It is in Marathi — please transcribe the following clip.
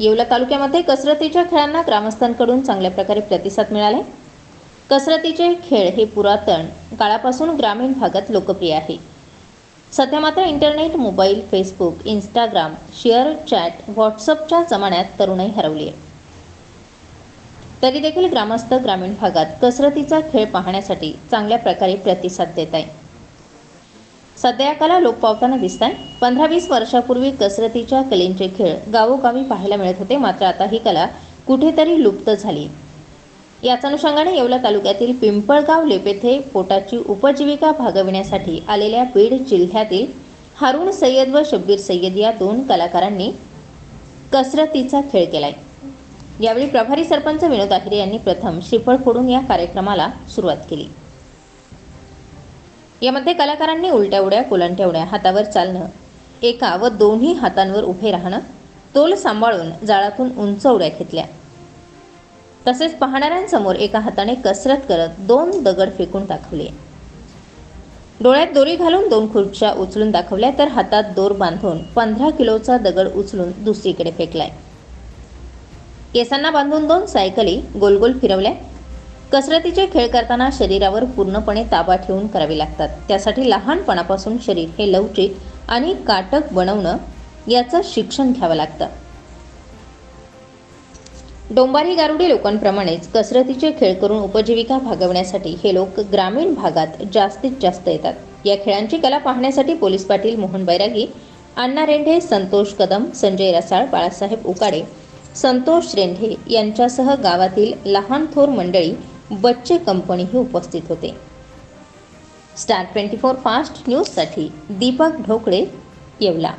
येवला तालुक्यामध्ये कसरतीच्या खेळांना ग्रामस्थांकडून चांगल्या प्रकारे प्रतिसाद मिळाला कसरतीचे खेळ हे पुरातन काळापासून ग्रामीण भागात लोकप्रिय आहे. सध्या मात्र internet mobile Facebook Instagram share chat व्हॉट्सअपच्या जमान्यात तरुणाई हरवली आहे. तरी देखील ग्रामस्थ ग्रामीण भागात कसरतीचा खेळ पाहण्यासाठी चांगल्या प्रकारे प्रतिसाद देत आहे सध्या या कला लोप पावताना दिसत आहे पंधरा वीस वर्षापूर्वी कसरतीच्या कलेंचे खेळ गावोगावी पाहायला मिळत होते मात्र आता ही कला कुठेतरी लुप्त झाली. याच अनुषंगाने येवला तालुक्यातील पिंपळगाव लेप येथे पोटाची उपजीविका भागविण्यासाठी आलेल्या बीड जिल्ह्यातील हारून सय्यद व शब्बीर सय्यद या दोन कलाकारांनी कसरतीचा खेळ केलाय. यावेळी प्रभारी सरपंच विनोद आहिरे यांनी प्रथम श्रीफळ फोडून या कार्यक्रमाला सुरुवात केली. यामध्ये कलाकारांनी उलट्या उड्या कोलंट्या हातावर चालणं एका व दोन्ही हातांवर उभे राहणं तोल सांभाळून जाळातून उंच उड्या घेतल्या. तसेच पाहणाऱ्यांसमोर एका हाताने कसरत करत दोन दगड फेकून दाखवले. डोळ्यात दोरी घालून दोन खुर्च्या उचलून दाखवल्या तर हातात दोर बांधून पंधरा किलोचा दगड उचलून दुसरीकडे फेकलाय. केसांना बांधून दोन सायकली गोलगोल फिरवल्या. कसरतीचे खेळ करताना शरीरावर पूर्णपणे ताबा ठेवून करावे लागतात. त्यासाठी लहानपणापासून शरीर हे लवचिक आणि काटक बनवणं याचं शिक्षण घ्यावं लागतं. डोंबारी गारुडी लोकांप्रमाणेच कसरतीचे खेळ करून उपजीविका भागवण्यासाठी हे लोक ग्रामीण भागात जास्तीत जास्त येतात. या खेळांची कला पाहण्यासाठी पोलीस पाटील मोहन बैरागी अण्णा रेंढे संतोष कदम संजय रसाळ बाळासाहेब उकाडे संतोष रेंढे यांच्यासह गावातील लहान थोर मंडळी बच्चे कंपनीही उपस्थित होते. स्टार ट्वेंटी फोर फास्ट न्यूजसाठी दीपक ढोकळे येवला.